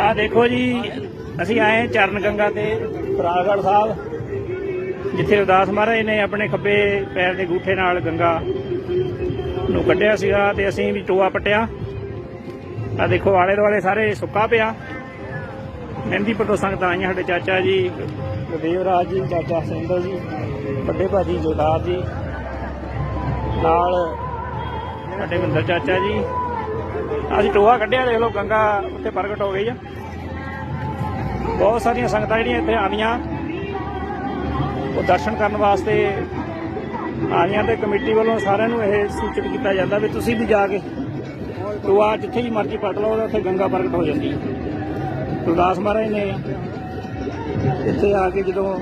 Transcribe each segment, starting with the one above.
ਆ ਦੇਖੋ ਜੀ, ਅਸੀਂ ਆਏ ਚਰਨ ਗੰਗਾ ਤੇ ਫਰਾਗੜ ਸਾਹਿਬ, ਜਿੱਥੇ ਉਦਾਸ ਮਹਾਰਾਜ ਨੇ ਆਪਣੇ ਖੱਬੇ ਪੈਰ ਦੇ ਗੂਠੇ ਨਾਲ ਗੰਗਾ ਨੂੰ ਕੱਢਿਆ ਸੀਗਾ ਤੇ ਅਸੀਂ ਵੀ ਟੋਆ ਪਟਿਆ। ਆ ਦੇਖੋ, ਆਲੇ ਦੁਆਲੇ ਸਾਰੇ ਸੁੱਕਾ ਪਿਆ। ਮਹਿੰਦੀ ਤੋਂ ਸੰਗਤਾਂ ਆਈਆਂ ਸਾਡੇ ਚਾਚਾ ਜੀ, ਗੁਰਦੇਵ ਰਾਜ ਜੀ, ਚਾਚਾ ਸਿੰਦਰ ਜੀ, ਵੱਡੇ ਭਾਜੀ ਜੋਦਾਰ ਜੀ, ਨਾਲ ਸਾਡੇ ਮਿੰਦਰ ਚਾਚਾ ਜੀ। ਅਸੀਂ ਟੋਆ ਕੱਢਿਆ, ਦੇਖ ਲਓ ਗੰਗਾ ਉੱਥੇ ਪ੍ਰਗਟ ਹੋ ਗਈ ਆ। ਬਹੁਤ ਸਾਰੀਆਂ ਸੰਗਤਾਂ ਜਿਹੜੀਆਂ ਇੱਥੇ ਆਉਂਦੀਆਂ। ਉਹ ਦਰਸ਼ਨ ਕਰਨ ਵਾਸਤੇ ਆਈਆਂ ਤੇ ਕਮੇਟੀ ਵੱਲੋਂ ਸਾਰਿਆਂ ਨੂੰ ਇਹ ਸੂਚਿਤ ਕੀਤਾ ਜਾਂਦਾ ਵੀ ਤੁਸੀਂ ਵੀ ਜਾ ਕੇ ਟੋਆ ਜਿੱਥੇ ਵੀ ਮਰਜ਼ੀ ਪਟ ਲਓ ਉੱਥੇ ਗੰਗਾ ਪ੍ਰਗਟ ਹੋ ਜਾਂਦੀ ਹੈ ਗੁਰਦਾਸ ਮਹਾਰਾਜ ਨੇ ਇੱਥੇ ਆ ਕੇ ਜਦੋਂ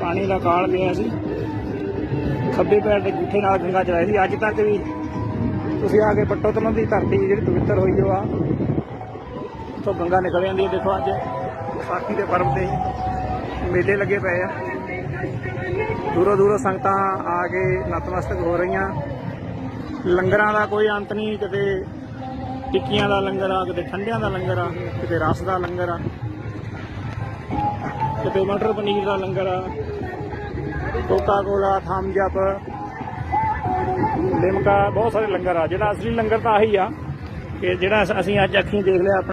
ਪਾਣੀ ਦਾ ਕਾਲ ਪਿਆ ਸੀ, ਖੱਬੇ ਪੈਰ ਦੇ ਗੁੱਠੇ ਨਾਲ ਗੰਗਾ ਚਲਾਈ ਸੀ। ਅੱਜ ਤੱਕ ਵੀ ਤੁਸੀਂ ਆ ਕੇ ਪੱਟੋ ਤਲੋਂ ਦੀ ਧਰਤੀ ਜਿਹੜੀ ਪਵਿੱਤਰ ਹੋਈ ਉਹ ਆ। ਤੋਂ ਗੰਗਾ ਨਿਕਲ ਜਾਂਦੀ ਹੈ ਦੇਖੋ ਅੱਜ ਵਿਸਾਖੀ ਦੇ ਪਰਬ ਤੇ ਮੇਲੇ ਲੱਗੇ ਪਏ ਆ। ਦੂਰੋਂ ਦੂਰੋਂ ਸੰਗਤਾਂ ਆ ਕੇ ਨਤਮਸਤਕ ਹੋ ਰਹੀਆਂ। ਲੰਗਰਾਂ ਦਾ ਕੋਈ ਅੰਤ ਨਹੀਂ, ਕਿਤੇ ਟਿੱਕੀਆਂ ਦਾ ਲੰਗਰ ਆ, ਕਿਤੇ ਠੰਡਿਆਂ ਦਾ ਲੰਗਰ ਆ, ਕਿਤੇ ਰਸ ਦਾ ਲੰਗਰ ਆ, ਕਿਤੇ ਮਟਰ ਪਨੀਰ ਦਾ ਲੰਗਰ ਆ। ਕੋਕਾ ਕੋਲਾ ਥੰਮ ਲਿਮਕਾ, ਬਹੁਤ ਸਾਰੇ ਲੰਗਰ ਆ। ਜਿਹੜਾ ਅਸਲੀ ਲੰਗਰ ਤਾਂ ਆਹੀ ਆ ਕਿ ਜਿਹੜਾ ਅਸੀਂ ਅੱਜ ਅੱਖੀਂ ਦੇਖ ਲਿਆ ਆਪਣੇ।